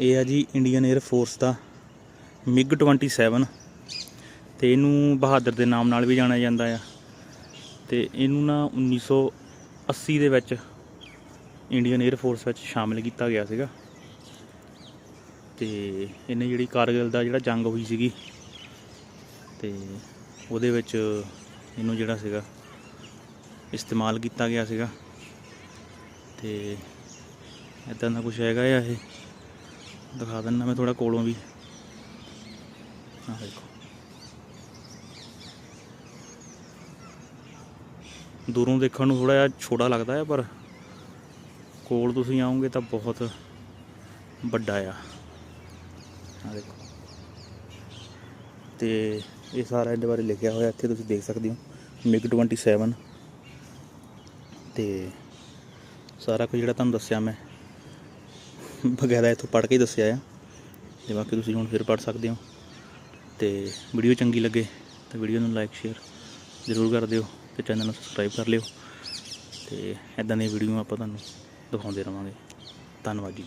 ਇਹ ਆ ਜੀ ਇੰਡੀਅਨ 에ਅਰ ਫੋਰਸ ਦਾ ਮਿਗ 27 ਤੇ ਇਹਨੂੰ ਬਹਾਦਰ ਦੇ ਨਾਮ ਨਾਲ ਵੀ ਜਾਣਿਆ ਜਾਂਦਾ ਆ। ਤੇ ਇਹਨੂੰ ਨਾ 1980 ਦੇ ਵਿੱਚ ਇੰਡੀਅਨ 에ਅਰ ਫੋਰਸ ਵਿੱਚ ਸ਼ਾਮਿਲ ਕੀਤਾ ਗਿਆ ਸੀਗਾ। ਤੇ ਇਹਨੇ ਜਿਹੜੀ ਕਾਰਗਿਲ ਦਾ ਜਿਹੜਾ ਜੰਗ ਹੋਈ ਸੀਗੀ, ਤੇ ਉਹਦੇ ਵਿੱਚ ਇਹਨੂੰ ਜਿਹੜਾ ਸੀਗਾ ਇਸਤੇਮਾਲ ਕੀਤਾ ਗਿਆ ਸੀਗਾ। ਤੇ ਇਦਾਂ ਦਾ ਕੁਝ ਹੈਗਾ ਆ ਇਹ? ਦਿਖਾ ਦਿੰਦਾ ਮੈਂ ਥੋੜਾ ਕੋਲੋਂ ਵੀ। ਆਹ ਦੇਖੋ। ਦੂਰੋਂ ਦੇਖਣ ਨੂੰ ਥੋੜਾ ਜਿਹਾ ਛੋਟਾ ਲੱਗਦਾ ਹੈ ਪਰ ਕੋਲ ਤੁਸੀਂ ਆਉਂਗੇ ਤਾਂ ਬਹੁਤ ਵੱਡਾ ਆ। ਆਹ ਦੇਖੋ। ਤੇ ਇਹ ਸਾਰਾ ਇਹਦੇ ਬਾਰੇ ਲਿਖਿਆ ਹੋਇਆ, ਇੱਥੇ ਤੁਸੀਂ ਦੇਖ ਸਕਦੇ ਹੋ। ਮਿਗ 27 ਤੇ ਸਾਰਾ ਕੁਝ ਜਿਹੜਾ ਤੁਹਾਨੂੰ ਦੱਸਿਆ ਮੈਂ। ਬਗੈਰਾ ਇੱਥੋਂ ਪੜ੍ਹ ਕੇ ਦੱਸਿਆ ਆ ਤੇ ਬਾਕੀ ਤੁਸੀਂ ਹੁਣ ਫਿਰ ਪੜ੍ਹ ਸਕਦੇ ਹੋ ਤੇ ਵੀਡੀਓ ਚੰਗੀ ਲੱਗੇ ਤਾਂ ਵੀਡੀਓ ਨੂੰ ਲਾਈਕ, ਸ਼ੇਅਰ ਜ਼ਰੂਰ ਕਰ ਦਿਓ ਤੇ ਚੈਨਲ ਨੂੰ ਸਬਸਕ੍ਰਾਈਬ ਕਰ ਲਿਓ ਤੇ ਇਦਾਂ ਦੀਆਂ ਵੀਡੀਓ ਆਪਾਂ ਤੁਹਾਨੂੰ ਦਿਖਾਉਂਦੇ ਰਵਾਂਗੇ। ਧੰਨਵਾਦ ਜੀ।